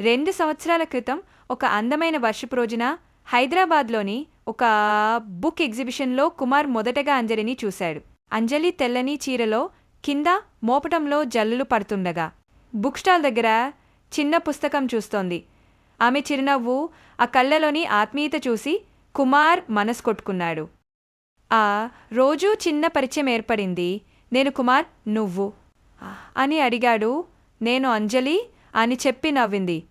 రెండు సంవత్సరాల క్రితం ఒక అందమైన వర్షపు రోజున హైదరాబాద్లోని ఒక బుక్ ఎగ్జిబిషన్లో కుమార్ మొదటగా అంజలిని చూశాడు. అంజలి తెల్లని చీరలో కింద మోపటంలో జల్లులు పడుతుండగా బుక్ స్టాల్ దగ్గర చిన్న పుస్తకం చూస్తోంది. ఆమె చిరునవ్వు ఆ కళ్ళలోని ఆత్మీయత చూసి కుమార్ మనసు కొట్టుకున్నాడు ఆ రోజూ చిన్న పరిచయం ఏర్పడింది. నేను కుమార్ నువ్వు అని అడిగాడు. నేను అంజలి అని చెప్పి నవ్వింది.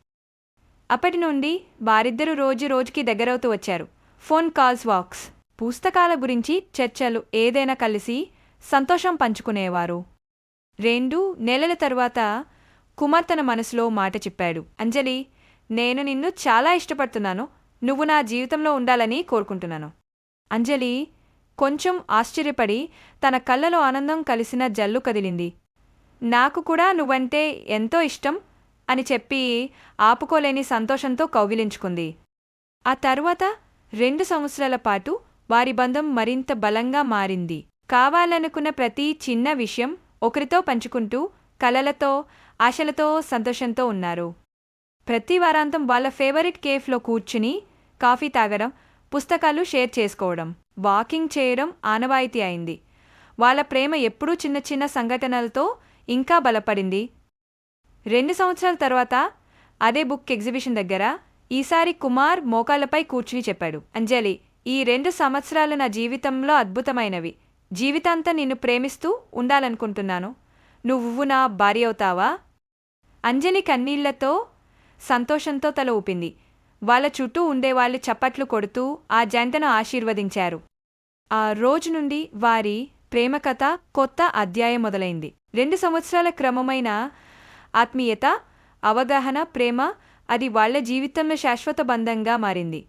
అప్పటి నుండి వారిద్దరూ రోజు రోజుకి దగ్గరవుతూ వచ్చారు. Phone calls walks. పుస్తకాల గురించి చర్చలు ఏదైనా కలిసి సంతోషం పంచుకునేవారు. రెండు నెలల తరువాత కుమార్ తన మనసులో మాట చెప్పాడు. అంజలి నేను నిన్ను చాలా ఇష్టపడుతున్నాను. నువ్వు నా జీవితంలో ఉండాలని కోరుకుంటున్నాను. అంజలి కొంచెం ఆశ్చర్యపడి తన కళ్ళలో ఆనందం కలిసిన జల్లు కదిలింది. నాకు కూడా నువ్వంటే ఎంతో ఇష్టం. అని చెప్పి ఆపుకోలేని సంతోషంతో కౌగిలించుకుంది. ఆ తర్వాత రెండు సంవత్సరాల పాటు వారి బంధం మరింత బలంగా మారింది. కావాలనుకున్న ప్రతి చిన్న విషయం ఒకరితో పంచుకుంటూ కలలతో ఆశలతో సంతోషంతో ఉన్నారు. ప్రతి వారాంతం వాళ్ళ ఫేవరెట్ కేఫ్లో కూర్చుని కాఫీ తాగడం పుస్తకాలు షేర్ చేసుకోవడం వాకింగ్ చేయడం ఆనవాయితీ అయింది. వాళ్ళ ప్రేమ ఎప్పుడూ చిన్న చిన్న సంఘటనలతో ఇంకా బలపడింది. రెండు సంవత్సరాల తర్వాత అదే బుక్ ఎగ్జిబిషన్ దగ్గర ఈసారి కుమార్ మోకాళ్ళపై కూర్చుని చెప్పాడు. అంజలి ఈ రెండు సంవత్సరాలు నా జీవితంలో అద్భుతమైనవి. జీవితాంతం నిన్ను ప్రేమిస్తూ ఉండాలనుకుంటున్నాను. నువ్వు నా భార్య అవుతావా? అంజలి కన్నీళ్ళతో సంతోషంతో తల ఊపింది. వాళ్ళ చుట్టూ ఉండేవాళ్ళు చప్పట్లు కొడుతూ ఆ జంటను ఆశీర్వదించారు. ఆ రోజు నుండి వారి ప్రేమ కథ కొత్త అధ్యాయం మొదలైంది. రెండు సంవత్సరాల క్రమమైన ఆత్మీయత అవగాహన ప్రేమ అది వాళ్ళ జీవితంలో శాశ్వత బంధంగా మారింది.